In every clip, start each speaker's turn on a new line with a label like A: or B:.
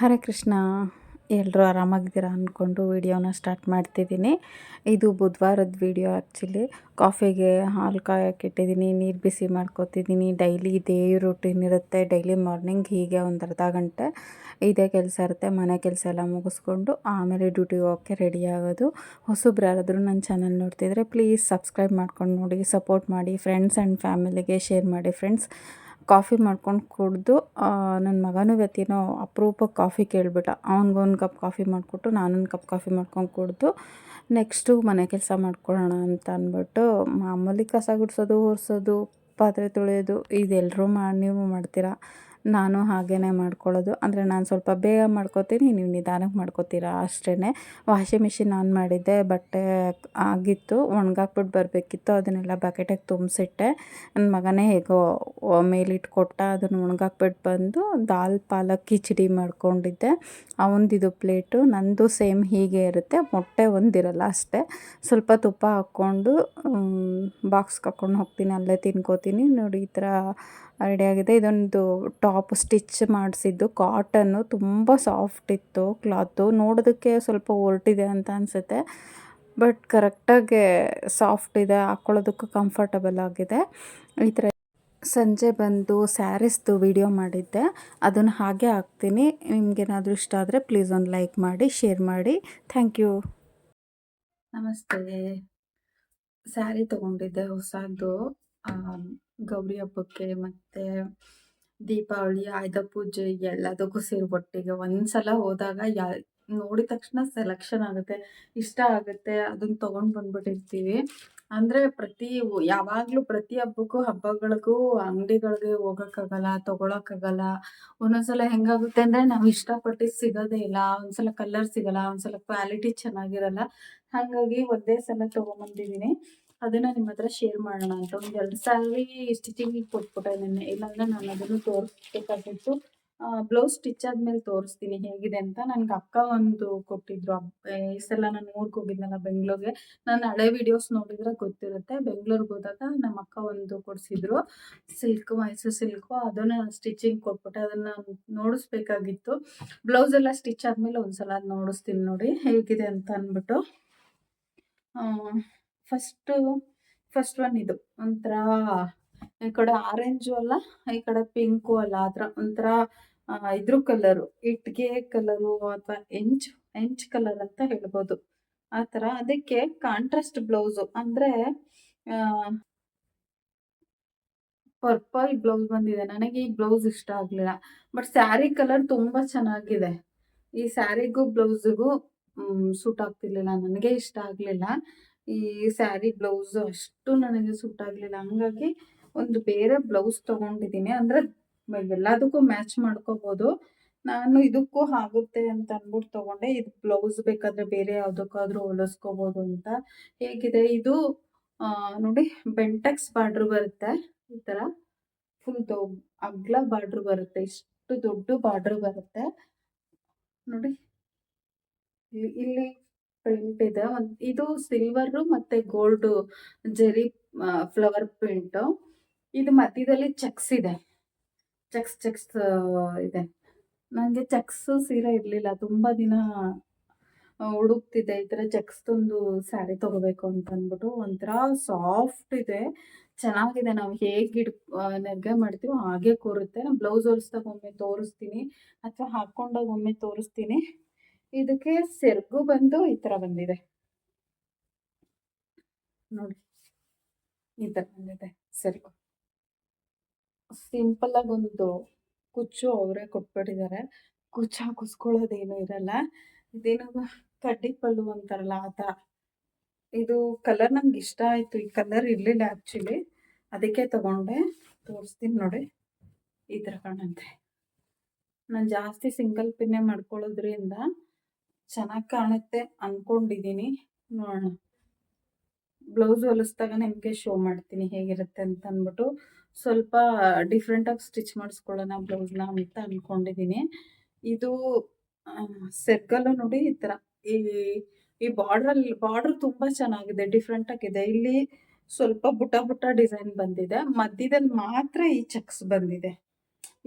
A: ಹರೇ ಕೃಷ್ಣ. ಎಲ್ಲರೂ ಆರಾಮಾಗಿದ್ದೀರಾ ಅಂದ್ಕೊಂಡು ವೀಡಿಯೋನ ಸ್ಟಾರ್ಟ್ ಮಾಡ್ತಿದ್ದೀನಿ. ಇದು ಬುಧವಾರದ ವೀಡಿಯೋ ಆ್ಯಕ್ಚುಲಿ ಕಾಫಿಗೆ ಹಾಲು ಕಾಯಕ್ಕೆ ಇಟ್ಟಿದ್ದೀನಿ, ನೀರು ಬಿಸಿ ಮಾಡ್ಕೊತಿದ್ದೀನಿ. ಡೈಲಿ ಇದೇ ರೂಟೀನ್ ಇರುತ್ತೆ. ಡೈಲಿ ಮಾರ್ನಿಂಗ್ ಹೀಗೆ ಒಂದು ಅರ್ಧ ಗಂಟೆ ಇದೇ ಕೆಲಸ ಇರುತ್ತೆ. ಮನೆ ಕೆಲಸ ಎಲ್ಲ ಮುಗಿಸ್ಕೊಂಡು ಆಮೇಲೆ ಡ್ಯೂಟಿಗೆ ಹೋಗೋಕ್ಕೆ ರೆಡಿ ಆಗೋದು. ಹೊಸಬ್ರು ಯಾರಾದರೂ ನನ್ನ ಚಾನಲ್ ನೋಡ್ತಿದ್ರೆ ಪ್ಲೀಸ್ ಸಬ್ಸ್ಕ್ರೈಬ್ ಮಾಡ್ಕೊಂಡು ನೋಡಿ, ಸಪೋರ್ಟ್ ಮಾಡಿ ಫ್ರೆಂಡ್ಸ್ ಆ್ಯಂಡ್ ಫ್ಯಾಮಿಲಿಗೆ ಶೇರ್ ಮಾಡಿ ಫ್ರೆಂಡ್ಸ್ ಕಾಫಿ ಮಾಡ್ಕೊಂಡು ಕುಡಿದು ನನ್ನ ಮಗನೂ ಇವತ್ತೇನೋ ಅಪರೂಪಕ್ಕೆ ಕಾಫಿ ಕೇಳಿಬಿಟ್ಟ. ಅವ್ನಿಗೊಂದು ಕಪ್ ಕಾಫಿ ಮಾಡಿಕೊಟ್ಟು ನಾನೊಂದು ಕಪ್ ಕಾಫಿ ಮಾಡ್ಕೊಂಡು ಕುಡಿದು, ನೆಕ್ಸ್ಟು ಮನೆ ಕೆಲಸ ಮಾಡ್ಕೊಳ್ಳೋಣ ಅಂತ ಅಂದ್ಬಿಟ್ಟು ಮಾಮೂಲಿ ಕಸ ಗುಡಿಸೋದು ಒರೆಸೋದು ಪಾತ್ರೆ ತೊಳೆಯೋದು ಇದೆಲ್ಲರೂ ಮಾಡಿ ನೀವು ಮಾಡ್ತೀರಾ? ನಾನು ಹಾಗೇ ಮಾಡ್ಕೊಳ್ಳೋದು. ಅಂದರೆ ನಾನು ಸ್ವಲ್ಪ ಬೇಗ ಮಾಡ್ಕೋತೀನಿ, ನೀವು ನಿಧಾನಕ್ಕೆ ಮಾಡ್ಕೋತೀರಾ ಅಷ್ಟೇ ವಾಷಿಂಗ್ ಮಿಷಿನ್ ಆನ್ ಮಾಡಿದ್ದೆ, ಬಟ್ಟೆ ಆಗಿತ್ತು ಒಣಗಾಕ್ಬಿಟ್ಟು ಬರಬೇಕಿತ್ತು, ಅದನ್ನೆಲ್ಲ ಬಕೆಟಿಗೆ ತುಂಬಿಸಿಟ್ಟೆ. ನನ್ನ ಮಗನೇ ಹೇಗೋ ಮೇಲಿಟ್ಟು ಕೊಟ್ಟ ಅದನ್ನು ಒಣಗಾಕ್ಬಿಟ್ಟು ಬಂದು ದಾಲ್ ಪಾಲಕ್ ಕಿಚಡಿ ಮಾಡ್ಕೊಂಡಿದ್ದೆ. ಅವನದಿದು ಪ್ಲೇಟು, ನಂದು ಸೇಮ್ ಹೀಗೆ ಇರುತ್ತೆ, ಮೊಟ್ಟೆ ಒಂದಿರಲ್ಲ ಅಷ್ಟೇ. ಸ್ವಲ್ಪ ತುಪ್ಪ ಹಾಕ್ಕೊಂಡು ಬಾಕ್ಸ್ಗೆ ಹಾಕ್ಕೊಂಡು ಹೋಗ್ತೀನಿ, ಅಲ್ಲೇ ತಿನ್ಕೋತೀನಿ. ನೋಡಿ, ಈ ಥರ ರೆಡಿಯಾಗಿದೆ ಇದೊಂದು ಟಾಪ್ ಸ್ಟಿಚ್ ಮಾಡಿಸಿದ್ದು. ಕಾಟನ್ನು ತುಂಬ ಸಾಫ್ಟ್ ಇತ್ತು ಕ್ಲಾತು. ನೋಡೋದಕ್ಕೆ ಸ್ವಲ್ಪ ಹೊರಟಿದೆ ಅಂತ ಅನಿಸುತ್ತೆ. ಬಟ್ ಕರೆಕ್ಟಾಗಿ ಸಾಫ್ಟ್ ಇದೆ. ಹಾಕ್ಕೊಳ್ಳೋದಕ್ಕೂ ಕಂಫರ್ಟಬಲ್ ಆಗಿದೆ. ಈ ಥರ ಸಂಜೆ ಬಂದು ಸ್ಯಾರೀಸ್ದು ವಿಡಿಯೋ ಮಾಡಿದ್ದೆ. ಅದನ್ನು ಹಾಗೆ ಹಾಕ್ತೀನಿ. ನಿಮಗೇನಾದರೂ ಇಷ್ಟ ಆದರೆ ಪ್ಲೀಸ್ ಒಂದು ಲೈಕ್ ಮಾಡಿ, ಶೇರ್ ಮಾಡಿ. Thank you. ನಮಸ್ತೆ. ಸ್ಯಾರಿ ತೊಗೊಂಡಿದ್ದೆ ಹೊಸದು. ಗೌರಿ ಹಬ್ಬಕ್ಕೆ ಮತ್ತು ದೀಪಾವಳಿ, ಆಯುಧ ಪೂಜೆ ಎಲ್ಲದಕ್ಕೂ ಸೇರಿ ಒಟ್ಟಿಗೆ ಒಂದ್ಸಲ ಹೋದಾಗ ಯಾ, ನೋಡಿದ ತಕ್ಷಣ ಸೆಲೆಕ್ಷನ್ ಆಗುತ್ತೆ. ಇಷ್ಟ ಆಗುತ್ತೆ. ಅದನ್ನ ತಗೊಂಡ್ ಬಂದ್ಬಿಟ್ಟಿರ್ತೀವಿ. ಅಂದರೆ ಪ್ರತಿ ಯಾವಾಗಲೂ ಪ್ರತಿ ಹಬ್ಬಕ್ಕೂ, ಹಬ್ಬಗಳಿಗೂ ಅಂಗಡಿಗಳಿಗೆ ಹೋಗೋಕ್ಕಾಗಲ್ಲ, ತೊಗೊಳಕ್ಕಾಗಲ್ಲ. ಒಂದೊಂದ್ಸಲ ಹೆಂಗಾಗುತ್ತೆ ಅಂದರೆ ನಾವು ಇಷ್ಟಪಟ್ಟಿದ್ದು ಸಿಗೋದೇ ಇಲ್ಲ. ಒಂದ್ಸಲ ಕಲರ್ ಸಿಗಲ್ಲ, ಒಂದ್ಸಲ ಕ್ವಾಲಿಟಿ ಚೆನ್ನಾಗಿರಲ್ಲ. ಹಾಗಾಗಿ ಒಂದೇ ಸಲ ತೊಗೊಂಬಂದಿದ್ದೀನಿ ಅದನ್ನ ನಿಮ್ಮ ಹತ್ರ ಶೇರ್ ಮಾಡೋಣ ಅಂತ ಒಂದು ಎರಡು ಸಾರಿ ಸ್ಟಿಚಿಂಗಿಗೆ ಕೊಟ್ಬಿಟ್ಟೆ ನಿನ್ನೆ. ಇಲ್ಲಾಂದ್ರೆ ನಾನು ಅದನ್ನು ತೋರಿಸ್ಬೇಕಾಗಿತ್ತು. ಬ್ಲೌಸ್ ಸ್ಟಿಚ್ ಆದ್ಮೇಲೆ ತೋರಿಸ್ತೀನಿ ಹೇಗಿದೆ ಅಂತ ನನ್ಗೆ ಅಕ್ಕ ಒಂದು ಕೊಟ್ಟಿದ್ರು. ಈ ಸಲ ನಾನು ಊರಿಗೆ ಹೋಗಿದ್ನಲ್ಲ ಬೆಂಗಳೂರಿಗೆ. ನಾನು ಹಳೆ ವಿಡಿಯೋಸ್ ನೋಡಿದ್ರೆ ಗೊತ್ತಿರುತ್ತೆ. ಬೆಂಗಳೂರಿಗೆ ಹೋದಾಗ ನಮ್ಮ ಅಕ್ಕ ಒಂದು ಕೊಡಿಸಿದ್ರು. ಸಿಲ್ಕ್ ಮೈಸೂರು ಸಿಲ್ಕು ಅದನ್ನ ಸ್ಟಿಚಿಂಗ್ ಕೊಟ್ಬಿಟ್ಟೆ ಅದನ್ನ ನೋಡಿಸ್ಬೇಕಾಗಿತ್ತು. ಬ್ಲೌಸ್ ಎಲ್ಲ ಸ್ಟಿಚ್ ಆದ್ಮೇಲೆ ಒಂದ್ಸಲ ನೋಡಿಸ್ತೀನಿ ನೋಡಿ ಹೇಗಿದೆ ಅಂತ ಅಂದ್ಬಿಟ್ಟು. ಫಸ್ಟು ಫಸ್ಟ್ ಒನ್ ಇದು. ಒಂಥರ ಈ ಕಡೆ ಆರೆಂಜು ಅಲ್ಲ, ಈ ಕಡೆ ಪಿಂಕು ಅಲ್ಲ ಆ ಥರ ಒಂಥರ ಇದ್ರ ಕಲರು ಇಟ್ಗೆ ಕಲರು ಅಥವಾ ಎಂಚ್ ಎಂಚ್ ಕಲರ್ ಅಂತ ಹೇಳ್ಬೋದು. ಆ ಥರ ಅದಕ್ಕೆ ಕಾಂಟ್ರಾಸ್ಟ್ ಬ್ಲೌಸು ಅಂದರೆ ಪರ್ಪಲ್ ಬ್ಲೌಸ್ ಬಂದಿದೆ. ನನಗೆ ಈ ಬ್ಲೌಸ್ ಇಷ್ಟ ಆಗಲಿಲ್ಲ. ಬಟ್ ಸ್ಯಾರಿ ಕಲರ್ ತುಂಬ ಚೆನ್ನಾಗಿದೆ. ಈ ಸ್ಯಾರಿಗೂ ಬ್ಲೌಸಿಗೂ ಸೂಟ್ ಆಗ್ತಿರ್ಲಿಲ್ಲ. ನನಗೆ ಇಷ್ಟ ಆಗಲಿಲ್ಲ. ಈ ಸ್ಯಾರಿ ಬ್ಲೌಸ್ ಅಷ್ಟು ನನಗೆ ಸೂಟ್ ಆಗಲಿಲ್ಲ. ಹಂಗಾಗಿ ಒಂದು ಬೇರೆ ಬ್ಲೌಸ್ ತಗೊಂಡಿದ್ದೀನಿ. ಅಂದರೆ ಎಲ್ಲದಕ್ಕೂ ಮ್ಯಾಚ್ ಮಾಡ್ಕೋಬೋದು. ನಾನು ಇದಕ್ಕೂ ಆಗುತ್ತೆ ಅಂತ ಅಂದ್ಬಿಟ್ಟು ತಗೊಂಡೆ. ಇದು ಬ್ಲೌಸ್ ಬೇಕಾದರೆ ಬೇರೆ ಯಾವುದಕ್ಕಾದ್ರೂ ಹೊಲಿಸ್ಕೋಬೋದು ಅಂತ. ಹೇಗಿದೆ? ಇದು ನೋಡಿ ಬೆಂಟೆಕ್ಸ್ ಬಾರ್ಡ್ರ್ ಬರುತ್ತೆ. ಈ ಥರ ಫುಲ್ ದೊ ಅಗ್ಲ ಬಾರ್ಡ್ರ್ ಬರುತ್ತೆ. ಇಷ್ಟು ದೊಡ್ಡ ಬಾರ್ಡ್ರ್ ಬರುತ್ತೆ. ನೋಡಿ, ಇಲ್ಲಿ ಪ್ರಿಂಟ್ ಇದೆ ಇದು ಸಿಲ್ವರ್ ಮತ್ತೆ ಗೋಲ್ಡ್ ಜೆರಿ ಫ್ಲವರ್ ಪ್ರಿಂಟ್ ಇದು ಮಧ್ಯದಲ್ಲಿ ಚೆಕ್ಸ್ ಇದೆ. ಚೆಕ್ಸ್ ಚೆಕ್ಸ್ ಇದೆ. ನನಗೆ ಚೆಕ್ಸ್ ಸೀರೆ ಇರಲಿಲ್ಲ. ತುಂಬ ದಿನ ಹುಡುಕ್ತಿದ್ದೆ ಈ ಥರ ಚೆಕ್ಸ್ದೊಂದು ಸ್ಯಾರಿ ತೊಗೋಬೇಕು ಅಂತ ಅಂದ್ಬಿಟ್ಟು ಒಂಥರ ಸಾಫ್ಟ್ ಇದೆ. ಚೆನ್ನಾಗಿದೆ. ನಾವು ಹೇಗೆ ಹಿಡ್ ನೆರ್ಗೆ ಮಾಡ್ತೀವೋ ಹಾಗೆ ಕೂರುತ್ತೆ. ನಾನು ಬ್ಲೌಸ್ ಹೊಲಿಸ್ದಾಗ ಒಮ್ಮೆ ತೋರಿಸ್ತೀನಿ. ಅಥವಾ ಹಾಕ್ಕೊಂಡಾಗ ಒಮ್ಮೆ ತೋರಿಸ್ತೀನಿ. ಇದಕ್ಕೆ ಸೆರ್ಗು ಬಂದು ಈ ಥರ ಬಂದಿದೆ. ನೋಡಿ, ಈ ತರ ಬಂದಿದೆ ಸೆರ್ಗು. ಸಿಂಪಲ್ ಆಗಿ ಒಂದು ಕುಚ್ಚು ಅವರೇ ಕೊಟ್ಬಿಟ್ಟಿದ್ದಾರೆ. ಕುಚ್ಚು ಕುಸ್ಕೊಳ್ಳೋದೇನು ಇರಲ್ಲ. ಇದೇನೋ ಕಡ್ಡಿ ಪಲ್ಲು ಅಂತಾರಲ್ಲ, ಆ ಥರ. ಇದು ಕಲರ್ ನಮ್ಗೆ ಇಷ್ಟ ಆಯ್ತು. ಈ ಕಲರ್ ಇರಲಿಲ್ಲ ಆ್ಯಕ್ಚುಲಿ ಅದಕ್ಕೆ ತಗೊಂಡೆ. ತೋರಿಸ್ತೀನಿ ನೋಡಿ. ಈ ಥರ ಕಾಣಂತೆ ನಾನು ಜಾಸ್ತಿ ಸಿಂಗಲ್ ಪಿನ್ನೆ ಮಾಡ್ಕೊಳ್ಳೋದ್ರಿಂದ ಚೆನ್ನಾಗಿ ಕಾಣುತ್ತೆ ಅನ್ಕೊಂಡಿದೀನಿ. ನೋಡೋಣ. ಬ್ಲೌಸ್ ಹೊಲಿಸ್ದಾಗ ನಿಮಗೆ ಶೋ ಮಾಡ್ತೀನಿ ಹೇಗಿರುತ್ತೆ ಅಂತ ಅಂದ್ಬಿಟ್ಟು ಸ್ವಲ್ಪ ಡಿಫ್ರೆಂಟಾಗಿ ಸ್ಟಿಚ್ ಮಾಡಿಸ್ಕೊಳ್ಳೋಣ ಬ್ಲೌಸ್ನ ಅಂತ ಅಂದ್ಕೊಂಡಿದ್ದೀನಿ ಇದು ಸೆರ್ಗಲ್ಲು ನೋಡಿ ಈ ಥರ. ಈ ಈ ಬಾರ್ಡ್ರಲ್ಲಿ ಬಾರ್ಡರ್ ತುಂಬ ಚೆನ್ನಾಗಿದೆ ಡಿಫ್ರೆಂಟ್ ಆಗಿದೆ. ಇಲ್ಲಿ ಸ್ವಲ್ಪ ಬುಟ್ಟ ಬುಟ್ಟ ಡಿಸೈನ್ ಬಂದಿದೆ. ಮಧ್ಯದಲ್ಲಿ ಮಾತ್ರ ಈ ಚೆಕ್ಸ್ ಬಂದಿದೆ.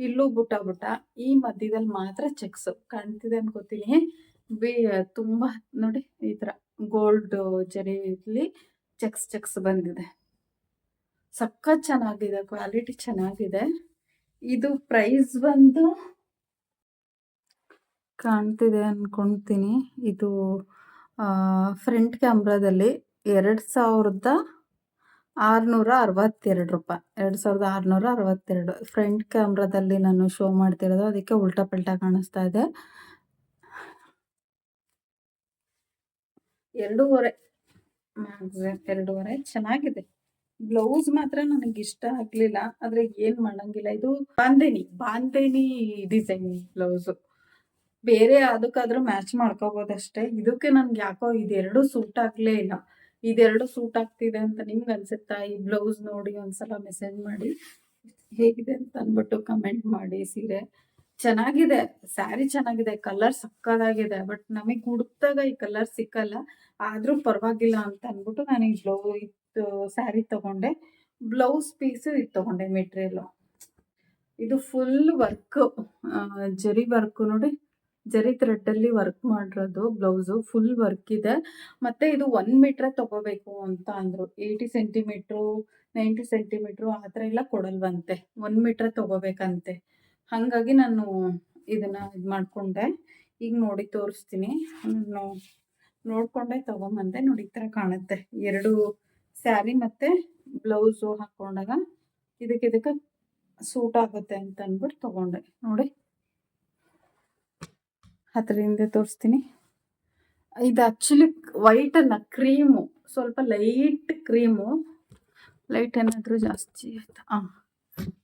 A: ಇಲ್ಲೂ ಬುಟ್ಟ ಬುಟ್ಟ ಈ ಮಧ್ಯದಲ್ಲಿ ಮಾತ್ರ ಚೆಕ್ಸ್ ಕಾಣ್ತಿದೆ ಅನ್ಕೋತೀನಿ. ಬಿ ತುಂಬ ನೋಡಿ ಈ ಥರ ಗೋಲ್ಡ್ ಜರಿಯಲ್ಲಿ ಚೆಕ್ಸ್ ಚೆಕ್ಸ್ ಬಂದಿದೆ. ಸಖತ್ ಚೆನ್ನಾಗಿದೆ ಕ್ವಾಲಿಟಿ ಚೆನ್ನಾಗಿದೆ. ಇದು ಪ್ರೈಸ್ ಬಂದು ಕಾಣ್ತಿದೆ ಅನ್ಕೊಳ್ತೀನಿ ಇದು ಫ್ರಂಟ್ ಕ್ಯಾಮ್ರಾದಲ್ಲಿ ಎರಡು ಸಾವಿರದ ಆರುನೂರ ಅರವತ್ತೆರಡು ರೂಪಾಯಿ. ಎರಡು ಸಾವಿರದ ಆರುನೂರ ಅರವತ್ತೆರಡು. ಫ್ರಂಟ್ ಕ್ಯಾಮ್ರಾದಲ್ಲಿ ನಾನು ಶೋ ಮಾಡ್ತಿರೋದು, ಅದಕ್ಕೆ ಉಲ್ಟಾ ಪಲ್ಟಾ ಕಾಣಿಸ್ತಾ ಇದೆ. ಎರಡೂವರೆ. ಎರಡೂವರೆ. ಚೆನ್ನಾಗಿದೆ. ಬ್ಲೌಸ್ ಮಾತ್ರ ನನಗೆ ಇಷ್ಟ ಆಗ್ಲಿಲ್ಲ, ಆದ್ರೆ ಏನ್ ಮಾಡಂಗಿಲ್ಲ. ಇದು ಬಾಂದೇನಿ ಬಾಂದೇನಿ ಡಿಸೈನ್ ಬ್ಲೌಸ್. ಬೇರೆ ಅದಕ್ಕಾದ್ರೂ ಮ್ಯಾಚ್ ಮಾಡ್ಕೋಬಹುದಷ್ಟೇ ಇದಕ್ಕೆ ನನ್ಗೆ ಯಾಕೋ ಇದೆರಡು ಸೂಟ್ ಆಗ್ಲೇ ಇಲ್ಲ. ಇದೆರಡು ಸೂಟ್ ಆಗ್ತಿದೆ ಅಂತ ನಿಮ್ಗೆ ಅನ್ಸುತ್ತಾ? ಈ ಬ್ಲೌಸ್ ನೋಡಿ ಒಂದ್ಸಲ ಮೆಸೇಜ್ ಮಾಡಿ. ಹೇಗಿದೆ ಅಂತ ಅಂದ್ಬಿಟ್ಟು ಕಮೆಂಟ್ ಮಾಡಿ ಸೀರೆ. ಚೆನ್ನಾಗಿದೆ ಸ್ಯಾರಿ ಚೆನ್ನಾಗಿದೆ ಕಲರ್ ಸಕ್ಕದಾಗಿದೆ ಬಟ್ ನಮಗೆ ಹುಡುಕ್ದಾಗ ಈ ಕಲರ್ ಸಿಕ್ಕಲ್ಲ. ಆದ್ರೂ ಪರವಾಗಿಲ್ಲ ಅಂತ ಅಂದ್ಬಿಟ್ಟು ನಾನು ಈ ಬ್ಲೌ ಇತ್ತು ಸ್ಯಾರಿ ತಗೊಂಡೆ. ಬ್ಲೌಸ್ ಪೀಸು ಇದು ತಗೊಂಡೆ ಮೆಟೀರಿಯಲ್ ಇದು ಫುಲ್ ವರ್ಕ್ ಜರಿ ವರ್ಕ್ ನೋಡಿ. ಜರಿ ಥ್ರೆಡ್ ಅಲ್ಲಿ ವರ್ಕ್ ಮಾಡಿರೋದು ಬ್ಲೌಸು ಫುಲ್ ವರ್ಕ್ ಇದೆ. ಮತ್ತೆ ಇದು ಒನ್ ಮೀಟ್ರ ತಗೋಬೇಕು ಅಂತ ಅಂದ್ರು. ಏಯ್ಟಿ ಸೆಂಟಿಮೀಟ್ರು ನೈಂಟಿ ಸೆಂಟಿಮೀಟ್ರು ಆ ಥರ ಎಲ್ಲ ಕೊಡಲ್ವಂತೆ. ಒನ್ ಮೀಟ್ರ ತೊಗೋಬೇಕಂತೆ. ಹಾಗಾಗಿ ನಾನು ಇದನ್ನು ಇದು ಮಾಡಿಕೊಂಡೆ. ಈಗ ನೋಡಿ ತೋರಿಸ್ತೀನಿ. ನಾನು ನೋಡಿಕೊಂಡೆ ತೊಗೊಂಬಂದೆ. ನೋಡಿ ಈ ಥರ ಕಾಣುತ್ತೆ. ಎರಡು ಸ್ಯಾರಿ ಮತ್ತು ಬ್ಲೌಸು ಹಾಕ್ಕೊಂಡಾಗ ಇದಕ್ಕೆ ಇದಕ್ಕೆ ಸೂಟ್ ಆಗುತ್ತೆ ಅಂತ ಅಂದ್ಬಿಟ್ಟು ತೊಗೊಂಡೆ. ನೋಡಿ. ಹತ್ತರಿಂದ ತೋರಿಸ್ತೀನಿ. ಇದು ಆ್ಯಕ್ಚುಲಿ ವೈಟ್ ಅಲ್ಲ ಕ್ರೀಮು ಸ್ವಲ್ಪ ಲೈಟ್ ಕ್ರೀಮು ಲೈಟ್ ಏನಾದರೂ ಜಾಸ್ತಿ ಆಯ್ತಾ? ಹಾಂ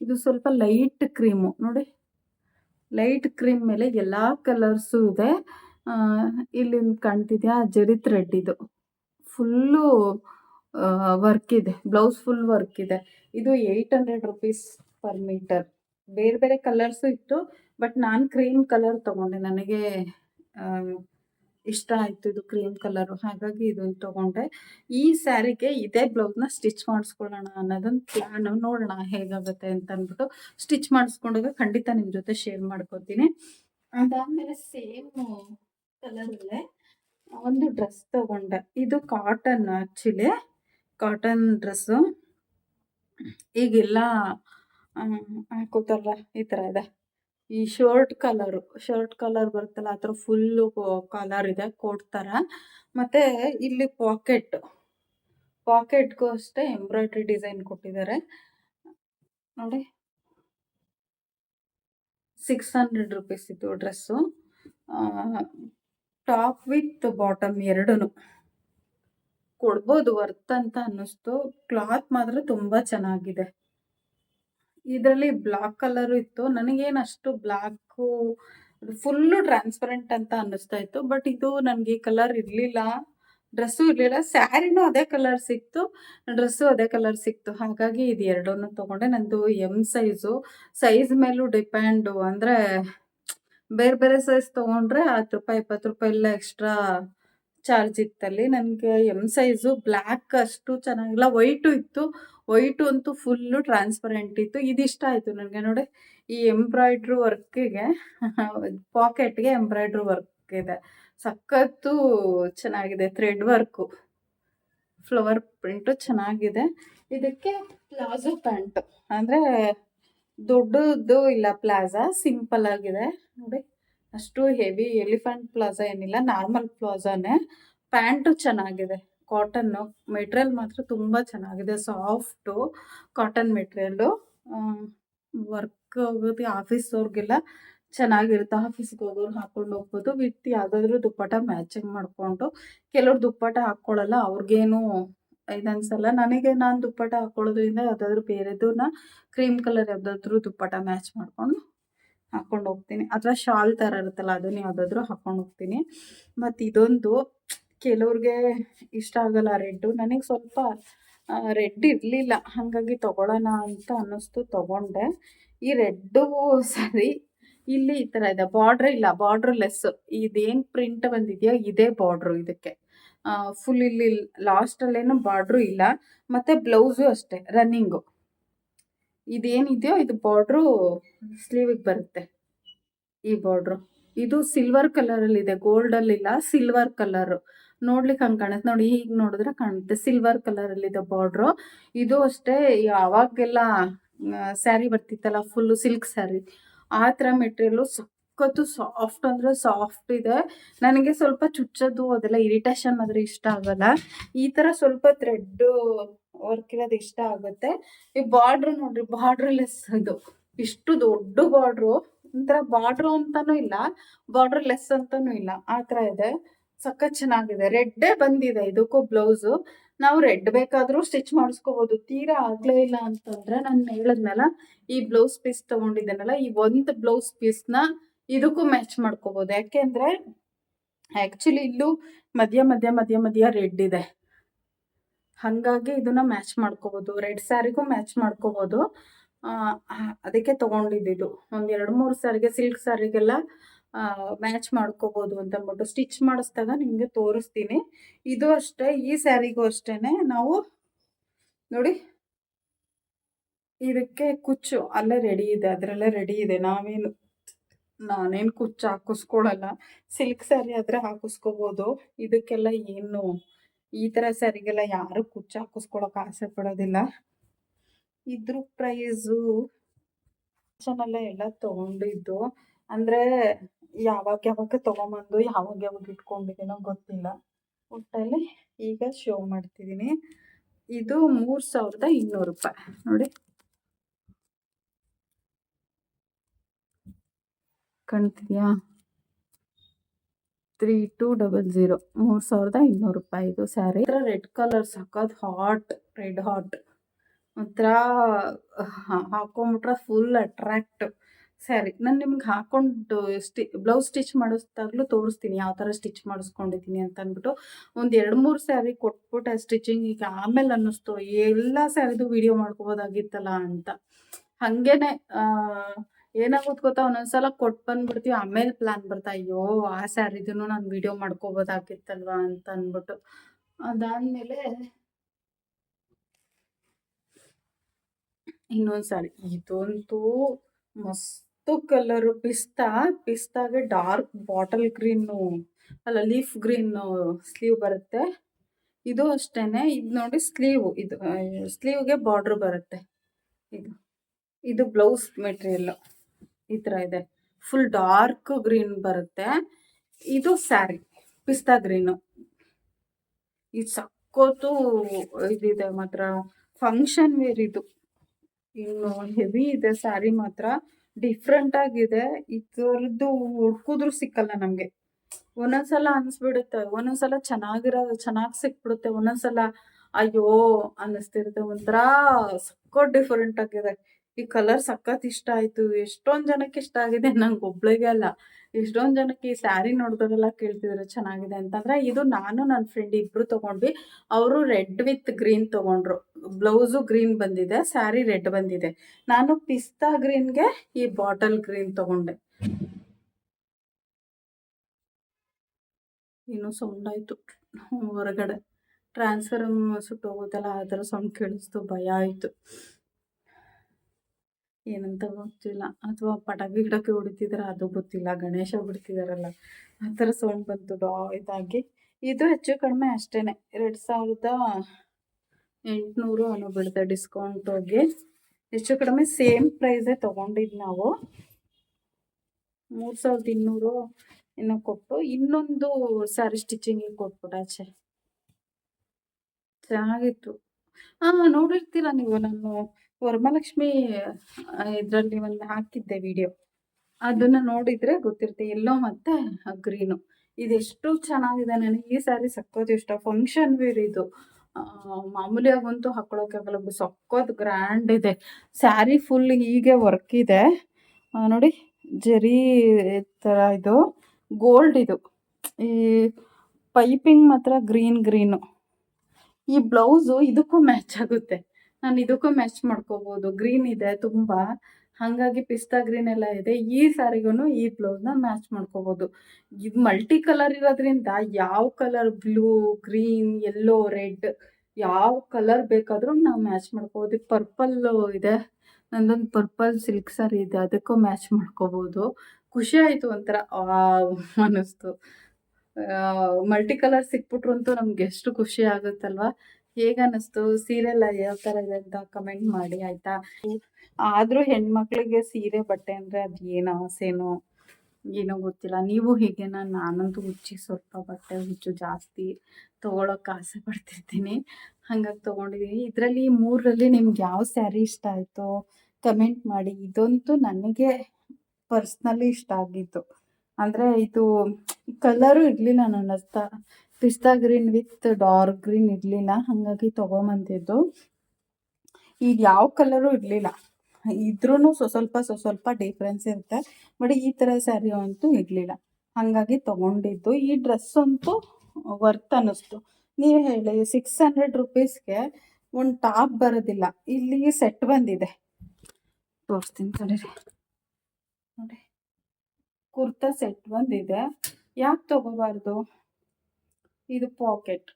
A: ಇದು ಸ್ವಲ್ಪ ಲೈಟ್ ಕ್ರೀಮು ನೋಡಿ. ಲೈಟ್ ಕ್ರೀಮ್ ಮೇಲೆ ಎಲ್ಲ ಕಲರ್ಸು ಇದೆ. ಇಲ್ಲಿ ಕಾಣ್ತಿದ್ಯಾ? ಜರಿ ಥ್ರೆಡ್ ಇದು ಫುಲ್ಲು ವರ್ಕ್ ಇದೆ. ಬ್ಲೌಸ್ ಫುಲ್ ವರ್ಕ್ ಇದೆ. ಇದು eight hundred rupees per metre. ಬೇರೆ ಬೇರೆ ಕಲರ್ಸು ಇತ್ತು, ಬಟ್ ನಾನು ಕ್ರೀಮ್ ಕಲರ್ ತಗೊಂಡೆ. ನನಗೆ ಇಷ್ಟ ಆಯ್ತು ಇದು ಕ್ರೀಮ್ ಕಲರು, ಹಾಗಾಗಿ ಇದನ್ನ ತಗೊಂಡೆ. ಈ ಸ್ಯಾರಿಗೆ ಇದೇ ಬ್ಲೌಸ್ನ ಸ್ಟಿಚ್ ಮಾಡಿಸ್ಕೊಳ್ಳೋಣ ಅನ್ನೋದೊಂದು ಪ್ಲಾನ್ ನೋಡೋಣ ಹೇಗಾಗುತ್ತೆ ಅಂತ ಅಂದ್ಬಿಟ್ಟು ಸ್ಟಿಚ್ ಮಾಡಿಸ್ಕೊಂಡಾಗ ಖಂಡಿತ ನಿಮ್ಮ ಜೊತೆ ಶೇರ್ ಮಾಡ್ಕೊತೀನಿ. ಅದಾದ್ಮೇಲೆ ಸೇಮ್ ಕಲರಲ್ಲೇ ಒಂದು ಡ್ರೆಸ್ ತಗೊಂಡೆ. ಇದು ಕಾಟನ್ ಆ್ಯಕ್ಚುಲಿ ಕಾಟನ್ ಡ್ರೆಸ್ಸು ಈಗೆಲ್ಲ ಹಾಕೋತಾರಲ್ಲ ಈ ಥರ ಇದೆ. ಈ ಶರ್ಟ್ ಕಲರ್ ಶರ್ಟ್ ಕಲರ್ ಬರುತ್ತಲ್ಲ ಆ ಥರ ಫುಲ್ಲು ಕಲರ್ ಇದೆ, ಕೋಟ್ ತರ. ಮತ್ತೆ ಇಲ್ಲಿ ಪಾಕೆಟ್ ಪಾಕೆಟ್ಗೂ ಅಷ್ಟೇ ಎಂಬ್ರಾಯ್ಡ್ರಿ ಡಿಸೈನ್ ಕೊಟ್ಟಿದ್ದಾರೆ. ನೋಡಿ. ಸಿಕ್ಸ್ ಹಂಡ್ರೆಡ್ ರುಪೀಸ್ ಇದು ಡ್ರೆಸ್ಸು ಟಾಪ್ ವಿತ್ ಬಾಟಮ್ ಎರಡೂ ಕೊಡ್ಬೋದು ವರ್ತ್ ಅಂತ ಅನ್ನಿಸ್ತು. ಕ್ಲಾತ್ ಮಾತ್ರ ತುಂಬ ಚೆನ್ನಾಗಿದೆ. ಇದರಲ್ಲಿ ಬ್ಲಾಕ್ ಕಲರು ಇತ್ತು. ನನಗೇನು ಅಷ್ಟು ಬ್ಲಾಕು, ಫುಲ್ಲು ಟ್ರಾನ್ಸ್ಪರೆಂಟ್ ಅಂತ ಅನ್ನಿಸ್ತಾ ಇತ್ತು. ಬಟ್ ಇದು ನನಗೆ ಕಲರ್ ಇರಲಿಲ್ಲ. ಡ್ರೆಸ್ಸು ಇರಲಿಲ್ಲ. ಸ್ಯಾರಿನೂ ಅದೇ ಕಲರ್ ಸಿಕ್ತು. ಡ್ರೆಸ್ಸು ಅದೇ ಕಲರ್ ಸಿಕ್ತು. ಹಾಗಾಗಿ ಇದು ಎರಡನ್ನೂ ತೊಗೊಂಡೆ. ನಂದು ಎಂ ಸೈಜು ಸೈಜ್ ಮೇಲೂ ಡಿಪೆಂಡು ಅಂದರೆ ಬೇರೆ ಬೇರೆ ಸೈಜ್ ತೊಗೊಂಡ್ರೆ ಹತ್ತು ರೂಪಾಯಿ, ಇಪ್ಪತ್ತು ರೂಪಾಯಿ ಎಲ್ಲ ಎಕ್ಸ್ಟ್ರಾ ಚಾರ್ಜ್ ಇತ್ತಲ್ಲಿ. ನನಗೆ ಎಂ ಸೈಜು ಬ್ಲ್ಯಾಕ್ ಅಷ್ಟು ಚೆನ್ನಾಗಿಲ್ಲ ವೈಟು ಇತ್ತು. ವೈಟು ಅಂತೂ ಫುಲ್ಲು ಟ್ರಾನ್ಸ್ಪರೆಂಟ್ ಇತ್ತು. ಇದಿಷ್ಟ ಆಯಿತು ನನಗೆ ನೋಡಿ, ಈ ಎಂಬ್ರಾಯ್ಡ್ರಿ ವರ್ಕಿಗೆ ಪಾಕೆಟ್ಗೆ ಎಂಬ್ರಾಯ್ಡ್ರಿ ವರ್ಕ್ ಇದೆ. ಸಖತ್ತು ಚೆನ್ನಾಗಿದೆ ಥ್ರೆಡ್ ವರ್ಕು ಫ್ಲವರ್ ಪ್ರಿಂಟು ಚೆನ್ನಾಗಿದೆ. ಇದಕ್ಕೆ ಪ್ಲಾಜೋ ಪ್ಯಾಂಟು ಅಂದರೆ ದೊಡ್ಡದು ಇಲ್ಲ ಪ್ಲಾಜಾ ಸಿಂಪಲ್ ಆಗಿದೆ. ನೋಡಿ. ಅಷ್ಟು ಹೆವಿ ಎಲಿಫೆಂಟ್ ಪ್ಲಾಜಾ ಏನಿಲ್ಲ ನಾರ್ಮಲ್ ಪ್ಲಾಜಾನೇ ಪ್ಯಾಂಟು ಚೆನ್ನಾಗಿದೆ ಕಾಟನ್ನು ಮೆಟ್ರಿಯಲ್ ಮಾತ್ರ ತುಂಬ ಚೆನ್ನಾಗಿದೆ ಸಾಫ್ಟು ಕಾಟನ್ ಮೆಟೀರಿಯಲ್ ವರ್ಕ್ ಆಗೋದು ಆಫೀಸವ್ರಿಗೆಲ್ಲ ಚೆನ್ನಾಗಿರುತ್ತೆ. ಆಫೀಸ್ಗೆ ಹೋಗೋರು ಹಾಕೊಂಡು ಹೋಗ್ಬೋದು. ವಿತ್ ಯಾವುದಾದ್ರೂ ದುಪ್ಪಟ ಮ್ಯಾಚಿಂಗ್ ಮಾಡಿಕೊಂಡು. ಕೆಲವ್ರು ದುಪ್ಪಟ ಹಾಕ್ಕೊಳ್ಳಲ್ಲ ಅವ್ರಿಗೇನು ಇದನ್ಸಲ್ಲ ನನಗೆ ನಾನು ದುಪ್ಪಟ ಹಾಕ್ಕೊಳ್ಳೋದ್ರಿಂದ ಯಾವುದಾದ್ರೂ ಬೇರೆದನ್ನ ಕ್ರೀಮ್ ಕಲರ್ ಯಾವುದಾದ್ರೂ ದುಪ್ಪಟ ಮ್ಯಾಚ್ ಮಾಡಿಕೊಂಡು ಹಾಕ್ಕೊಂಡು ಹೋಗ್ತೀನಿ. ಅಥವಾ ಶಾಲ್ ಥರ ಇರುತ್ತಲ್ಲ ಅದನ್ನ ಯಾವುದಾದ್ರೂ ಹಾಕೊಂಡು ಹೋಗ್ತೀನಿ. ಮತ್ತು ಇದೊಂದು, ಕೆಲವ್ರಿಗೆ ಇಷ್ಟ ಆಗಲ್ಲ ರೆಡ್ಡು. ನನಗೆ ಸ್ವಲ್ಪ ರೆಡ್ ಇರಲಿಲ್ಲ. ಹಾಗಾಗಿ ತೊಗೊಳ್ಳೋಣ ಅಂತ ಅನ್ನಿಸ್ತು, ತಗೊಂಡೆ. ಈ ರೆಡ್ಡು ಸರಿ, ಇಲ್ಲಿ ಈ ಥರ ಇದೆ. ಬಾರ್ಡ್ರ್ ಇಲ್ಲ ಬಾರ್ಡ್ರ್ ಲೆಸ್ ಇದೇನು ಪ್ರಿಂಟ್ ಬಂದಿದೆಯೋ? ಇದೇ ಬಾರ್ಡ್ರು ಇದಕ್ಕೆ. ಫುಲ್ ಇಲ್ಲಿ ಲಾಸ್ಟಲ್ಲೇನು ಬಾರ್ಡ್ರು ಇಲ್ಲ. ಮತ್ತು ಬ್ಲೌಸು ಅಷ್ಟೇ ರನ್ನಿಂಗು ಇದೇನಿದೆಯೋ ಇದು ಬಾರ್ಡ್ರು ಸ್ಲೀವಿಗೆ ಬರುತ್ತೆ. ಈ ಬಾರ್ಡ್ರು ಇದು ಸಿಲ್ವರ್ ಕಲರಲ್ಲಿ ಇದೆ. ಗೋಲ್ಡ್ ಅಲ್ಲಿ ಇಲ್ಲ ಸಿಲ್ವರ್ ಕಲರ್ ನೋಡ್ಲಿಕ್ಕೆ ಹಂಗೆ ಕಾಣುತ್ತೆ. ನೋಡಿ, ಹೀಗೆ ನೋಡಿದ್ರೆ ಕಾಣುತ್ತೆ. ಸಿಲ್ವರ್ ಕಲರ್ ಅಲ್ಲಿ ಇದೆ ಬಾರ್ಡ್ರು ಇದು ಅಷ್ಟೇ, ಯಾವಾಗೆಲ್ಲ ಸ್ಯಾರಿ ಬರ್ತಿತ್ತಲ್ಲ ಫುಲ್ ಸಿಲ್ಕ್ ಸ್ಯಾರಿ ಆ ಥರ ಮೆಟೀರಿಯಲು ಸಖತ್ತು ಸಾಫ್ಟ್ ಅಂದ್ರೆ ಸಾಫ್ಟ್ ಇದೆ. ನನಗೆ ಸ್ವಲ್ಪ ಚುಚ್ಚೋದು ಅದೆಲ್ಲ ಇರಿಟೇಷನ್ ಆದ್ರೆ ಇಷ್ಟ ಆಗಲ್ಲ. ಈ ತರ ಸ್ವಲ್ಪ ಥ್ರೆಡ್ ವರ್ಕ್ ಇರೋದು ಇಷ್ಟ ಆಗುತ್ತೆ. ಈ ಬಾರ್ಡ್ರ್ ನೋಡ್ರಿ ಬಾರ್ಡ್ರ್ ಲೆಸ್ ಇದು ಇಷ್ಟು ದೊಡ್ಡ ಬಾರ್ಡ್ರು ಒಂಥರ ಬಾರ್ಡ್ರು ಅಂತಾನೂ ಇಲ್ಲ ಬಾರ್ಡ್ರ್ ಲೆಸ್ ಅಂತಾನು ಇಲ್ಲ. ಆ ತರ ಇದೆ. ಸಖತ್ ಚೆನ್ನಾಗಿದೆ. ರೆಡ್ಡೇ ಬಂದಿದೆ ಇದಕ್ಕೂ ಬ್ಲೌಸ್ ನಾವು ರೆಡ್ ಬೇಕಾದ್ರೂ ಸ್ಟಿಚ್ ಮಾಡಿಸ್ಕೋಬಹುದು ತೀರಾ ಆಗ್ಲೇ ಇಲ್ಲ ಅಂತಂದ್ರೆ ನಾನು ಹೇಳಿದ್ನಲ್ಲ, ಈ ಬ್ಲೌಸ್ ಪೀಸ್ ತಗೊಂಡಿದ್ದೇನಲ್ಲ, ಈ ಒಂದು ಬ್ಲೌಸ್ ಪೀಸ್ನ ಇದಕ್ಕೂ ಮ್ಯಾಚ್ ಮಾಡ್ಕೋಬಹುದು ಯಾಕೆಂದ್ರೆ ಆಕ್ಚುಲಿ ಇಲ್ಲೂ ಮಧ್ಯ ಮಧ್ಯ ಮಧ್ಯ ಮಧ್ಯ ರೆಡ್ ಇದೆ. ಹಾಗಾಗಿ ಇದನ್ನ ಮ್ಯಾಚ್ ಮಾಡ್ಕೋಬಹುದು ರೆಡ್ ಸ್ಯಾರಿಗೂ ಮ್ಯಾಚ್ ಮಾಡ್ಕೋಬಹುದು ಅದಕ್ಕೆ ತಗೊಂಡಿದ್ದು ಒಂದ್ ಎರಡು, ಮೂರು ಸ್ಯಾರಿಗೆ ಸಿಲ್ಕ್ ಸ್ಯಾರಿಗೆಲ್ಲ ಮ್ಯಾಚ್ ಮಾಡ್ಕೋಬಹುದು ಅಂತ ಅಂದ್ಬಿಟ್ಟು ಸ್ಟಿಚ್ ಮಾಡಿಸ್ದಾಗ ನಿಮಗೆ ತೋರಿಸ್ತೀನಿ. ಇದು ಅಷ್ಟೇ, ಈ ಸ್ಯಾರಿಗೂ ಅಷ್ಟೇನೆ. ನಾವು ನೋಡಿ, ಇದಕ್ಕೆ ಕುಚ್ಚು ಅಲ್ಲೇ ರೆಡಿ ಇದೆ, ಅದರಲ್ಲೇ ರೆಡಿ ಇದೆ. ನಾವೇನು ನಾನೇನು ಕುಚ್ಚು ಹಾಕಿಸ್ಕೊಳಲ್ಲ. ಸಿಲ್ಕ್ ಸ್ಯಾರಿ ಆದರೆ ಹಾಕಿಸ್ಕೋಬೋದು. ಇದಕ್ಕೆಲ್ಲ ಏನು? ಈ ಥರ ಸ್ಯಾರಿಗೆಲ್ಲ ಯಾರು ಕುಚ್ಚು ಹಾಕಿಸ್ಕೊಳಕ್ಕೆ ಆಸೆ ಪಡೋದಿಲ್ಲ. ಇದ್ರ ಪ್ರೈಸು ಚೆನ್ನಲ್ಲ ಎಲ್ಲ ತೊಗೊಂಡಿದ್ದು. ಅಂದರೆ ಯಾವಾಗ ಯಾವಾಗ ತೊಗೊಂಬಂದು ಯಾವಾಗ ಯಾವಾಗ ಇಟ್ಕೊಂಡಿದ್ದೀನೋ ಗೊತ್ತಿಲ್ಲ. ಒಟ್ಟಲ್ಲಿ ಈಗ ಶೋ ಮಾಡ್ತಿದ್ದೀನಿ. ಇದು ಮೂರು ಸಾವಿರದ ಇನ್ನೂರು ರೂಪಾಯಿ. ನೋಡಿ. ಕಾಣ್ತಿದ್ಯಾ? ತ್ರೀ ಟೂ ಡಬಲ್ ಜೀರೋ ಮೂರು ಸಾವಿರದ ಇನ್ನೂರು ರೂಪಾಯಿ ಇದು ಸ್ಯಾರಿ ರೆಡ್ ಕಲರ್ ಸಖತ್ ಹಾಟ್ ರೆಡ್ ಹಾಟ್ ಒಂಥರ ಹಾಕೊಂಬಿಟ್ರೆ ಫುಲ್ ಅಟ್ರಾಕ್ಟ್ ಸ್ಯಾರಿ ನಾನು ನಿಮ್ಗೆ ಹಾಕೊಂಡು ಸ್ಟಿ ಬ್ಲೌಸ್ ಸ್ಟಿಚ್ ಮಾಡಿಸ್ದಾಗ್ಲೂ ತೋರಿಸ್ತೀನಿ ಯಾವ ಥರ ಸ್ಟಿಚ್ ಮಾಡಿಸ್ಕೊಂಡಿದ್ದೀನಿ ಅಂತ ಅಂದ್ಬಿಟ್ಟು ಒಂದು ಎರಡು ಮೂರು ಸ್ಯಾರಿ ಕೊಟ್ಬಿಟ್ಟು ಸ್ಟಿಚಿಂಗ್ ಈಗ ಆಮೇಲೆ ಅನ್ನಿಸ್ತು, ಎಲ್ಲ ಸ್ಯಾರಿದು ವಿಡಿಯೋ ಮಾಡ್ಕೋಬೋದಾಗಿತ್ತಲ್ಲ ಅಂತ. ಹಾಗೇನೆ ಏನಾಗುತ್ತೆ ಗೊತ್ತಾ ಒಂದೊಂದ್ಸಲ ಕೊಟ್ಟು ಬಂದ್ಬಿಡ್ತೀವಿ. ಆಮೇಲೆ ಪ್ಲಾನ್ ಬರ್ತಾ, ಅಯ್ಯೋ, ಆ ಸ್ಯಾರಿದೂ ನಾನು ವಿಡಿಯೋ ಮಾಡ್ಕೋಬೋದಾಗಿತ್ತಲ್ವಾ? ಅಂತ ಅಂದ್ಬಿಟ್ಟು. ಅದಾದ್ಮೇಲೆ ಇನ್ನೊಂದು ಸಾರಿ ಇದಂತೂ ಮಸ್ತ್ ಕಲರ್ ಪಿಸ್ತಾ, ಪಿಸ್ತಾಗೆ ಡಾರ್ಕ್ ಬಾಟಲ್ ಗ್ರೀನು ಅಲ್ಲ ಲೀಫ್ ಗ್ರೀನ್ ಸ್ಲೀವ್ ಬರುತ್ತೆ. ಇದು ಅಷ್ಟೇನೆ. ಇದು ನೋಡಿ ಸ್ಲೀವ್ ಇದು ಸ್ಲೀವ್ಗೆ ಬಾರ್ಡ್ರ್ ಬರುತ್ತೆ. ಇದು ಇದು ಬ್ಲೌಸ್ ಮೆಟೀರಿಯಲ್ ಈ ತರ ಇದೆ. ಫುಲ್ ಡಾರ್ಕ್ ಗ್ರೀನ್ ಬರುತ್ತೆ. ಇದು ಸ್ಯಾರಿ ಪಿಸ್ತಾ ಗ್ರೀನು ಇದು ಸಕ್ಕೋತು ಇದಿದೆ ಮಾತ್ರ. ಫಂಕ್ಷನ್ ವೇರ್ ಇದು. ಇನ್ನು ಹೆವಿ ಇದೆ ಸ್ಯಾರಿ ಮಾತ್ರ. ಡಿಫ್ರೆಂಟ್ ಆಗಿದೆ. ಇದರದ್ದು ಹುಡ್ಕುದ್ರು ಸಿಕ್ಕಲ್ಲ ನಮಗೆ. ಒಂದೊಂದ್ಸಲ ಅನ್ಸ್ಬಿಡುತ್ತೆ. ಒಂದೊಂದ್ಸಲ ಚೆನ್ನಾಗಿರೋ, ಚೆನ್ನಾಗಿ ಸಿಕ್ಬಿಡುತ್ತೆ. ಒಂದೊಂದ್ಸಲ ಅಯ್ಯೋ ಅನ್ನಿಸ್ತಿರುತ್ತೆ. ಒಂಥರ ಸಕ್ಕೋ ಡಿಫ್ರೆಂಟ್ ಆಗಿದೆ. ಈ ಕಲರ್ ಸಖತ್ ಇಷ್ಟ ಆಯ್ತು. ಎಷ್ಟೊಂದ್ ಜನಕ್ಕೆ ಇಷ್ಟ ಆಗಿದೆ ನಂಗೆ ಒಬ್ಳಿಗೆ ಅಲ್ಲ. ಎಷ್ಟೊಂದ್ ಜನಕ್ಕೆ ಈ ಸ್ಯಾರಿ ನೋಡಿದವರೆಲ್ಲ ಕೇಳ್ತಿದ್ರು ಚೆನ್ನಾಗಿದೆ ಅಂತಂದ್ರೆ ಇದು ನಾನು ನನ್ನ ಫ್ರೆಂಡ್ ಇಬ್ರು ತಗೊಂಡ್ವಿ. ಅವರು ರೆಡ್ ವಿತ್ ಗ್ರೀನ್ ತಗೊಂಡ್ರು. ಬ್ಲೌಸು ಗ್ರೀನ್ ಬಂದಿದೆ ಸ್ಯಾರಿ ರೆಡ್ ಬಂದಿದೆ. ನಾನು ಪಿಸ್ತಾ ಗ್ರೀನ್ಗೆ ಈ ಬಾಟಲ್ ಗ್ರೀನ್ ತಗೊಂಡೆ. ಇನ್ನು ಸೌಂಡ್ ಆಯ್ತು. ಹೊರಗಡೆ. ಟ್ರಾನ್ಸ್ಫರ್ ಸುಟ್ಟೋಗುತ್ತಲ್ಲ, ಆ ಥರ ಸೌಂಡ್ ಕೇಳಿಸ್ತು. ಭಯ ಆಯಿತು. ಏನಂತ ಗೊತ್ತಿಲ್ಲ. ಅಥವಾ ಪಟಾಕಿ ಗಿಡಕ್ಕೆ ಹೊಡಿತಿದ್ರ, ಅದು ಗೊತ್ತಿಲ್ಲ. ಗಣೇಶ ಬಿಡ್ತಿದಾರಲ್ಲ ಆ ಥರ ಸೌಂಡ್ ಬಂತು ಡಾ, ಇದಾಗಿ. ಇದು ಹೆಚ್ಚು ಕಡಿಮೆ ಅಷ್ಟೇ ಎರಡು ಸಾವಿರದ ಎಂಟುನೂರು ಅನ್ನೋ ಬೀಳುತ್ತೆ ಡಿಸ್ಕೌಂಟ್ ಹೋಗಿ. ಹೆಚ್ಚು ಕಡಿಮೆ ಸೇಮ್ ಪ್ರೈಸೇ ತೊಗೊಂಡಿದ್ದು ನಾವು. ಮೂರು ಸಾವಿರದ ಇನ್ನೂರು ಏನೋ ಕೊಟ್ಟು, ಇನ್ನೊಂದು ಸ್ಯಾರಿ ಸ್ಟಿಚಿಂಗಿಗೆ ಕೊಟ್ಬಿಟ್ಟು ಆಚೆ. ಚೆನ್ನಾಗಿತ್ತು. ಹಾಂ ನೋಡಿರ್ತೀರ ನೀವು ನಾನು ವರಮಹಾಲಕ್ಷ್ಮಿ ಇದರಲ್ಲಿ ಒಂದು ಹಾಕಿದ್ದೆ ವಿಡಿಯೋ ಅದನ್ನ ನೋಡಿದ್ರೆ ಗೊತ್ತಿರುತ್ತೆ, ಎಲ್ಲೋ ಮತ್ತೆ ಗ್ರೀನು ಇದೆಷ್ಟು ಚೆನ್ನಾಗಿದೆ, ನನಗೆ ಈ ಸ್ಯಾರಿ ಸಕ್ಕೋದು ಇಷ್ಟ. ಫಂಕ್ಷನ್ ವೇರ್ ಇದು ಮಾಮೂಲಿಯಾಗಂತೂ ಹಾಕೊಳ್ಳೋಕ್ಕಾಗಲ್ಲ ಸಕ್ಕೋದು ಗ್ರ್ಯಾಂಡ್ ಇದೆ. ಸ್ಯಾರಿ ಫುಲ್ ಹೀಗೆ ವರ್ಕ್ ಇದೆ. ನೋಡಿ, ಜರಿ ಥರ ಇದು ಗೋಲ್ಡ್ ಇದು. ಈ ಪೈಪಿಂಗ್ ಮಾತ್ರ ಗ್ರೀನ್ ಗ್ರೀನು ಈ ಬ್ಲೌಸು ಇದಕ್ಕೂ ಮ್ಯಾಚ್ ಆಗುತ್ತೆ. ನಾನು ಇದಕ್ಕೂ ಮ್ಯಾಚ್ ಮಾಡ್ಕೋಬಹುದು ಗ್ರೀನ್ ಇದೆ ತುಂಬಾ. ಹಾಗಾಗಿ ಪಿಸ್ತಾ ಗ್ರೀನ್ ಎಲ್ಲ ಇದೆ. ಈ ಸಾರಿಗೂ ಈ ಬ್ಲೌಸ್ನ ಮ್ಯಾಚ್ ಮಾಡ್ಕೋಬಹುದು ಇದು ಮಲ್ಟಿ ಕಲರ್ ಇರೋದ್ರಿಂದ ಯಾವ colour blue green yellow red ಯಾವ ಕಲರ್ ಬೇಕಾದ್ರೂ ನಾವು ಮ್ಯಾಚ್ ಮಾಡ್ಕೋಬಹುದು ಪರ್ಪಲ್ ಇದೆ. ನಂದೊಂದು ಪರ್ಪಲ್ ಸಿಲ್ಕ್ ಸಾರಿ ಇದೆ. ಅದಕ್ಕೂ ಮ್ಯಾಚ್ ಮಾಡ್ಕೋಬಹುದು ಖುಷಿ ಆಯಿತು ಒಂಥರ. ಅನಿಸ್ತು ಮಲ್ಟಿ ಕಲರ್ ಸಿಕ್ಬಿಟ್ರು ಅಂತೂ ನಮ್ಗೆ ಎಷ್ಟು ಖುಷಿ ಆಗುತ್ತಲ್ವಾ? ಹೇಗೆ ಸೀರೆ ಸೀರೆಲ್ಲ ಯಾವ ತರ ಇದೆ ಅಂತ ಕಮೆಂಟ್ ಮಾಡಿ, ಆಯ್ತಾ? ಆದರೂ ಹೆಣ್ಮಕ್ಳಿಗೆ ಸೀರೆ, ಬಟ್ಟೆ ಅಂದ್ರೆ ಅದು ಏನೋ ಆಸೆನೋ ಏನೋ ಗೊತ್ತಿಲ್ಲ. ನೀವು ಹೀಗೇನಾ, ನಾನಂತೂ ಹುಚ್ಚಿ ಸ್ವಲ್ಪ ಬಟ್ಟೆ ಹುಚ್ಚು ಜಾಸ್ತಿ ತೊಗೊಳಕ್ಕೆ ಆಸೆ ಪಡ್ತಿರ್ತೀನಿ. ಹಾಗಾಗಿ ತೊಗೊಂಡಿದ್ದೀನಿ ಇದರಲ್ಲಿ ಮೂರರಲ್ಲಿ ನಿಮ್ಗೆ ಯಾವ ಸ್ಯಾರಿ ಇಷ್ಟ ಆಯಿತು? ಕಮೆಂಟ್ ಮಾಡಿ. ಇದಂತೂ ನನಗೆ ಪರ್ಸ್ನಲಿ ಇಷ್ಟ ಆಗಿತ್ತು ಅಂದರೆ ಇದು ಕಲರು ಇರಲಿಲ್ಲ ನನ್ನ ಹತ್ರ ಪಿಸ್ತಾ ಗ್ರೀನ್ ವಿತ್ ಡಾರ್ಕ್ ಗ್ರೀನ್ ಇರಲಿಲ್ಲ, ಹಾಗಾಗಿ ತೊಗೊಂಬಂದಿದ್ದು. ಈಗ ಯಾವ ಕಲರು ಇರಲಿಲ್ಲ. ಇದ್ರೂ ಸ್ವಸ್ವಲ್ಪ ಸ್ವಲ್ಪ ಡಿಫ್ರೆನ್ಸ್ ಇರುತ್ತೆ ಬಟ್ ಈ ಥರ ಸ್ಯಾರಿ ಅಂತೂ ಇರಲಿಲ್ಲ. ಹಾಗಾಗಿ ತೊಗೊಂಡಿದ್ದು. ಈ ಡ್ರೆಸ್ ಅಂತೂ ವರ್ತ್ ಅನ್ನಿಸ್ತು. ನೀವು ಹೇಳಿ ಸಿಕ್ಸ್ ಹಂಡ್ರೆಡ್ ರುಪೀಸ್ಗೆ ಒಂದು ಟಾಪ್ ಬರೋದಿಲ್ಲ. ಇಲ್ಲಿ ಸೆಟ್ ಬಂದಿದೆ. ತೋರಿಸ್ತೀನಿ ತಡೀರಿ. ನೋಡಿ. ಕುರ್ತಾ ಸೆಟ್ ಬಂದಿದೆ. ಯಾಕೆ ತಗೋಬಾರ್ದು? ಇದು ಪಾಕೆಟ್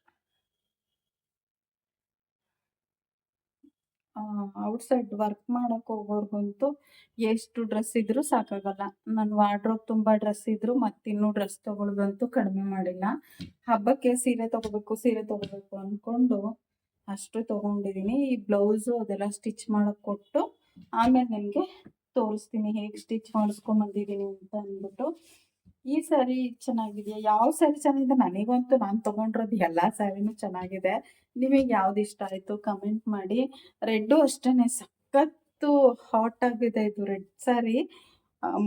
A: ಔಟ್ಸೈಡ್ ವರ್ಕ್ ಮಾಡಕ್ ಹೋಗೋರ್ಗಂತೂ ಎಷ್ಟು ಡ್ರೆಸ್ ಇದ್ರೂ ಸಾಕಾಗಲ್ಲ. ನನ್ನ ವಾರ್ಡ್ರೋಬ್ ತುಂಬಾ ಡ್ರೆಸ್ ಇದ್ರು ಮತ್ತಿನ್ನೂ ಡ್ರೆಸ್ ತೊಗೊಳ್ಳೋದಂತೂ ಕಡಿಮೆ ಮಾಡಿಲ್ಲ. ಹಬ್ಬಕ್ಕೆ ಸೀರೆ ತಗೋಬೇಕು ಸೀರೆ ತಗೋಬೇಕು ಅಂದ್ಕೊಂಡು ಅಷ್ಟು ತಗೊಂಡಿದೀನಿ. ಈ ಬ್ಲೌಸು ಅದೆಲ್ಲ ಸ್ಟಿಚ್ ಮಾಡಕ್ ಕೊಟ್ಟು ಆಮೇಲೆ ನಿಮಗೆ ತೋರಿಸ್ತೀನಿ ಹೇಗೆ ಸ್ಟಿಚ್ ಮಾಡಿಸ್ಕೊಂಬಂದಿದ್ದೀನಿ ಅಂತ ಅಂದ್ಬಿಟ್ಟು ಈ ಸ್ಯಾರಿ ಚೆನ್ನಾಗಿದೆಯಾ? ಯಾವ ಸ್ಯಾರಿ ಚೆನ್ನಾಗಿದೆ? ನನಗಂತೂ ನಾನು ತೊಗೊಂಡಿರೋದು ಎಲ್ಲ ಸ್ಯಾರಿನೂ ಚೆನ್ನಾಗಿದೆ. ನಿಮಗೆ ಯಾವ್ದು ಇಷ್ಟ ಆಯಿತು ಕಮೆಂಟ್ ಮಾಡಿ. ರೆಡ್ಡು ಅಷ್ಟೇ ಸಖತ್ತು ಹಾಟ್ ಆಗಿದೆ ಇದು ರೆಡ್ ಸ್ಯಾರಿ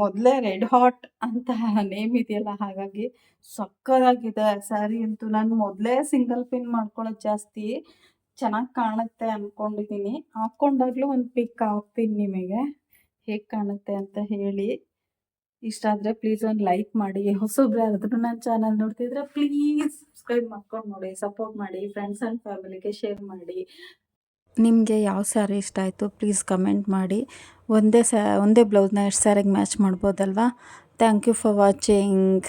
A: ಮೊದಲೇ ರೆಡ್ ಹಾಟ್ ಅಂತ ನೇಮ್ ಇದೆಯಲ್ಲ, ಹಾಗಾಗಿ ಸಕ್ಕದಾಗಿದೆ ಸ್ಯಾರಿ ಅಂತೂ. ನಾನು ಮೊದಲೇ ಸಿಂಗಲ್ ಪಿನ್ ಮಾಡ್ಕೊಳ್ಳೋದು ಜಾಸ್ತಿ ಚೆನ್ನಾಗಿ ಕಾಣುತ್ತೆ ಅಂದ್ಕೊಂಡಿದ್ದೀನಿ ಹಾಕ್ಕೊಂಡಾಗ್ಲೂ ಒಂದು ಪಿಕ್ ಹಾಕ್ತೀನಿ ನಿಮಗೆ. ಹೇಗೆ ಕಾಣುತ್ತೆ ಅಂತ ಹೇಳಿ. ಇಷ್ಟ ಆದರೆ ಪ್ಲೀಸ್ ಒಂದು ಲೈಕ್ ಮಾಡಿ. ಹೊಸೊಬ್ರು ಯಾರಾದರೂ ನನ್ನ ಚಾನಲ್ ನೋಡ್ತಿದ್ರೆ ಪ್ಲೀಸ್ ಸಬ್ಸ್ಕ್ರೈಬ್ ಮಾಡ್ಕೊಂಡು ನೋಡಿ ಸಪೋರ್ಟ್ ಮಾಡಿ ಫ್ರೆಂಡ್ಸ್ ಆ್ಯಂಡ್ ಫ್ಯಾಮಿಲಿಗೆ ಶೇರ್ ಮಾಡಿ. ನಿಮಗೆ ಯಾವ ಸ್ಯಾರಿ ಇಷ್ಟ ಆಯಿತು ಪ್ಲೀಸ್ ಕಮೆಂಟ್ ಮಾಡಿ. ಒಂದೇ ಸ್ಯಾ ಒಂದೇ ಬ್ಲೌಸ್ನ ಎಷ್ಟು ಸ್ಯಾರಿಗೆ match ಮಾಡ್ಬೋದಲ್ವಾ? Thank you for watching